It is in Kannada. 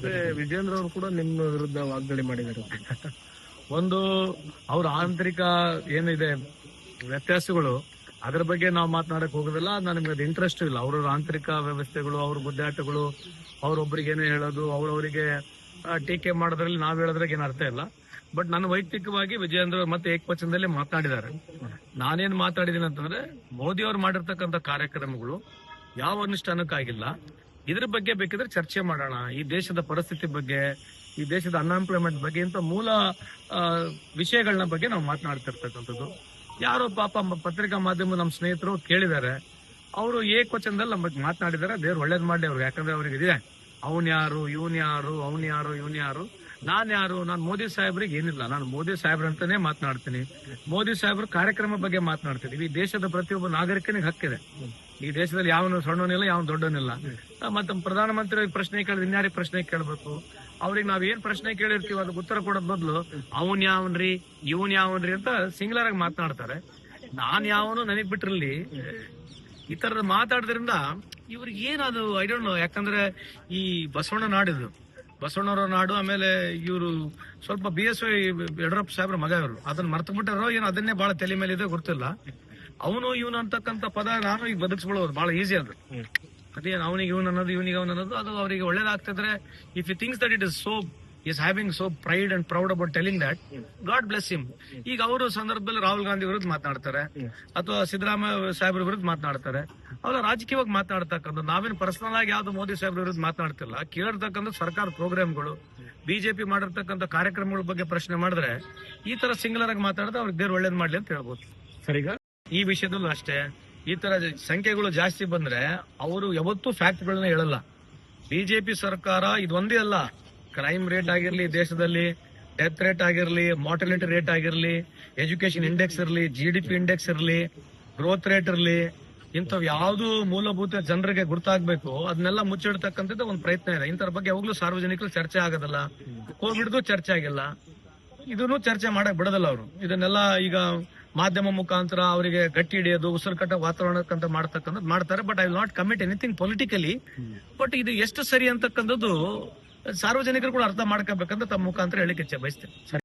ಮತ್ತೆ ವಿಜೇಂದ್ರ ಅವರು ಕೂಡ ನಿಮ್ಮ ವಿರುದ್ಧ ವಾಗ್ದಾಳಿ ಮಾಡಿದ್ದಾರೆ. ಒಂದು ಅವ್ರ ಆಂತರಿಕ ಏನಿದೆ ವ್ಯತ್ಯಾಸಗಳು, ಅದರ ಬಗ್ಗೆ ನಾವು ಮಾತನಾಡಕ್ ಹೋಗೋದಿಲ್ಲ ನನಗೆ ಅದು ಇಂಟ್ರೆಸ್ಟ್ ಇಲ್ಲ. ಅವ್ರ ಆಂತರಿಕ ವ್ಯವಸ್ಥೆಗಳು, ಅವ್ರ ಗುದ್ದಾಟಗಳು ಅವ್ರೊಬ್ರಿಗೆ ಏನೋ ಹೇಳೋದು, ಅವ್ರವರಿಗೆ ಟೀಕೆ ಮಾಡೋದ್ರಲ್ಲಿ ನಾವ್ ಹೇಳೋದ್ರಾಗ ಏನು ಅರ್ಥ ಇಲ್ಲ. ಬಟ್ ನನ್ನ ವೈಯಕ್ತಿಕವಾಗಿ ವಿಜಯೇಂದ್ರ ಮತ್ತೆ ಏಕವಚನದಲ್ಲಿ ಮಾತನಾಡಿದ್ದಾರೆ. ನಾನೇನ್ ಮಾತಾಡಿದೀನಿ ಅಂತಂದ್ರೆ, ಮೋದಿ ಅವ್ರು ಮಾಡಿರ್ತಕ್ಕಂಥ ಕಾರ್ಯಕ್ರಮಗಳು ಯಾವ ಅನುಷ್ಠಾನಕ್ಕಾಗಿಲ್ಲ. ಇದ್ರ ಬಗ್ಗೆ ಬೇಕಿದ್ರೆ ಚರ್ಚೆ ಮಾಡೋಣ. ಈ ದೇಶದ ಪರಿಸ್ಥಿತಿ ಬಗ್ಗೆ, ಈ ದೇಶದ ಅನ್ಎಂಪ್ಲಾಯ್ಮೆಂಟ್ ಬಗ್ಗೆ, ಇಂಥ ಮೂಲ ವಿಷಯಗಳನ್ನ ಬಗ್ಗೆ ನಾವು ಮಾತನಾಡ್ತಿರ್ತಕ್ಕಂಥದ್ದು. ಯಾರೋ ಪಾಪ ಪತ್ರಿಕಾ ಮಾಧ್ಯಮ ನಮ್ಮ ಸ್ನೇಹಿತರು ಕೇಳಿದ್ದಾರೆ ಅವರು ಏಕವಚನದಲ್ಲಿ ನಮ್ಮ ಮಾತನಾಡಿದ್ದಾರೆ ದೇವ್ರು ಒಳ್ಳೇದ್ ಮಾಡಿ ಅವ್ರಿಗೆ. ಯಾಕಂದ್ರೆ ಅವ್ರಿಗೆ ಇದೆ ಅವನ್ ಯಾರು, ಇವನ್ ಯಾರು, ಅವನ್ ಯಾರು, ಇವನ್ ನಾನ್ ಯಾರು? ನಾನು ಮೋದಿ ಸಾಹೇಬ್ರಿಗೆ ಏನಿಲ್ಲ. ನಾನು ಮೋದಿ ಸಾಹೇಬ್ರ ಅಂತಾನೆ ಮಾತನಾಡ್ತೀನಿ. ಮೋದಿ ಸಾಹೇಬ್ರ ಕಾರ್ಯಕ್ರಮ ಬಗ್ಗೆ ಮಾತನಾಡ್ತೀನಿ. ಈ ದೇಶದ ಪ್ರತಿಯೊಬ್ಬ ನಾಗರಿಕನಿಗೆ ಹಕ್ಕಿದೆ. ಈ ದೇಶದಲ್ಲಿ ಯಾವನು ಸಣ್ಣವನಿಲ್ಲ ಯಾವನು ದೊಡ್ಡವನಿಲ್ಲ. ಆ, ಮತ್ತೆ ಪ್ರಧಾನಮಂತ್ರಿ ಪ್ರಶ್ನೆ ಕೇಳಿದ್ರೆ ಇನ್ಯಾರಿಗೆ ಪ್ರಶ್ನೆ ಕೇಳಬೇಕು? ಅವ್ರಿಗೆ ನಾವ್ ಏನ್ ಪ್ರಶ್ನೆ ಕೇಳಿರ್ತೀವಿ ಅದಕ್ಕೆ ಉತ್ತರ ಕೊಡೋದ್ ಬದಲು ಅವನ್ ಯಾವನ್ರಿ ಇವನ್ ಯಾವನ್ರಿ ಅಂತ ಸಿಂಗ್ಲರ್ ಆಗಿ ಮಾತನಾಡ್ತಾರೆ. ನಾನ್ ಯಾವನು ನನಗ್ ಬಿಟ್ರಲ್ಲಿ ಈ ತರದ ಮಾತಾಡೋದ್ರಿಂದ ಇವ್ರಿಗೆ ಏನದು ಐ ಡೋಂಟ್ ನೋ ಯಾಕಂದ್ರೆ ಈ ಬಸವಣ್ಣ ನಾಡಿದು ಬಸವಣ್ಣವರ ನಾಡು ಆಮೇಲೆ ಇವರು ಸ್ವಲ್ಪ ಬಿ ಎಸ್ ವೈ ಯಡಿಯೂರಪ್ಪ ಸಾಹೇಬ್ರ ಮಗ ಇವರು. ಅದನ್ನ ಮರ್ತು ಬಿಟ್ಟಾರೋ ಏನೋ ಅದನ್ನೇ ಬಹಳ ತಲೆ ಮೇಲೆ ಇದೆ ಗೊತ್ತಿಲ್ಲ. ಅವನು ಇವನು ಅಂತಕ್ಕಂಥ ಪದ ನಾನು ಈಗ ಬದುಕಿಸ್ಬಿಡೋದು ಬಹಳ ಈಸಿ ಅದು. ಅದೇನು ಅವನಿಗೆ ಇವನು ಅನ್ನೋದು ಇವನಿಗೆ ಅವನು ಅನ್ನೋದು ಅದು ಅವರಿಗೆ ಒಳ್ಳೇದಾಗ್ತಿದ್ರೆ if you things that it is so is having so pride and proud about telling that God bless him ಈಗ ಅವರು ಸಂದರ್ಭದಲ್ಲಿ ರಾಹುಲ್ ಗಾಂಧಿ ವಿರುದ್ಧ ಮಾತನಾಡ್ತಾರೆ. ಅಥವಾ ಸಿದ್ದರಾಮಯ್ಯ ಸಾಹೇಬ್ರ ವಿರುದ್ಧ ಮಾತನಾಡ್ತಾರೆ. ಅವರ ರಾಜಕೀಯವಾಗಿ ಮಾತನಾಡ್ತಕ್ಕಂಥ ನಾವೇನು ಪರ್ಸನಲ್ ಆಗಿ ಯಾವ್ದು ಮೋದಿ ಸಾಹೇಬ್ರ ವಿರುದ್ಧ ಮಾತನಾಡ್ತಿಲ್ಲ. ಕೇಳಿರ್ತಕ್ಕಂಥ ಸರ್ಕಾರ ಪ್ರೋಗ್ರಾಮ್ಗಳು ಬಿಜೆಪಿ ಮಾಡಿರ್ತಕ್ಕಂಥ ಕಾರ್ಯಕ್ರಮಗಳ ಬಗ್ಗೆ ಪ್ರಶ್ನೆ ಮಾಡಿದ್ರೆ ಈ ತರ ಸಿಂಗಲರ್ ಆಗಿ ಮಾತಾಡಿದ್ರೆ ಅವ್ರಿಗೆ ದೇವ್ರು ಒಳ್ಳೇದ್ ಮಾಡ್ಲಿ ಅಂತ ಹೇಳ್ಬೋದು. ಸರಿಗ ಈ ವಿಷಯದಲ್ಲೂ ಅಷ್ಟೇ ಈ ತರ ಸಂಖ್ಯೆಗಳು ಜಾಸ್ತಿ ಬಂದ್ರೆ ಅವರು ಯಾವತ್ತೂ ಫ್ಯಾಕ್ಟ್ ಗಳನ್ನ ಹೇಳಲ್ಲ. ಬಿಜೆಪಿ ಸರ್ಕಾರ ಇದೊಂದೇ ಅಲ್ಲ. ಕ್ರೈಮ್ ರೇಟ್ ಆಗಿರಲಿ ದೇಶದಲ್ಲಿ ಡೆತ್ ರೇಟ್ ಆಗಿರಲಿ ಮಾರ್ಟಲಿಟಿ ರೇಟ್ ಆಗಿರಲಿ ಎಜುಕೇಶನ್ ಇಂಡೆಕ್ಸ್ ಇರಲಿ ಜಿ ಡಿ ಪಿ ಇಂಡೆಕ್ಸ್ ಇರಲಿ ಗ್ರೋತ್ ರೇಟ್ ಇರಲಿ ಇಂಥವ್ ಯಾವ್ದು ಮೂಲಭೂತ ಜನರಿಗೆ ಗುರ್ತಾಗ್ಬೇಕು. ಅದನ್ನೆಲ್ಲ ಮುಚ್ಚಿಡ್ತಕ್ಕಂಥದ್ದು ಒಂದು ಪ್ರಯತ್ನ ಇದೆ. ಇಂಥರ ಬಗ್ಗೆ ಯಾವಾಗ್ಲೂ ಸಾರ್ವಜನಿಕರು ಚರ್ಚೆ ಆಗೋದಿಲ್ಲ. ಕೋವಿಡ್ದು ಚರ್ಚೆ ಆಗಿಲ್ಲ. ಇದನ್ನು ಚರ್ಚೆ ಮಾಡಕ್ ಬಿಡೋದಿಲ್ಲ ಅವರು. ಇದನ್ನೆಲ್ಲ ಈಗ ಮಾಧ್ಯಮ ಮುಖಾಂತರ ಅವರಿಗೆ ಗಟ್ಟಿ ಹಿಡಿಯೋದು ಉಸಿರು ಕಟ್ಟ ವಾತಾವರಣಕ್ಕಂತ ಮಾಡ್ತಕ್ಕಂಥದ್ದು ಮಾಡ್ತಾರೆ. But I will not commit anything politically but ಇದು ಎಷ್ಟು ಸರಿ ಅಂತಕ್ಕಂಥದ್ದು ಸಾರ್ವಜನಿಕರು ಕೂಡ ಅರ್ಥ ಮಾಡ್ಕೋಬೇಕಂತ ತಮ್ಮ ಮುಖಾಂತರ ಹೇಳಿಕೆ ಬಯಸ್ತೇನೆ.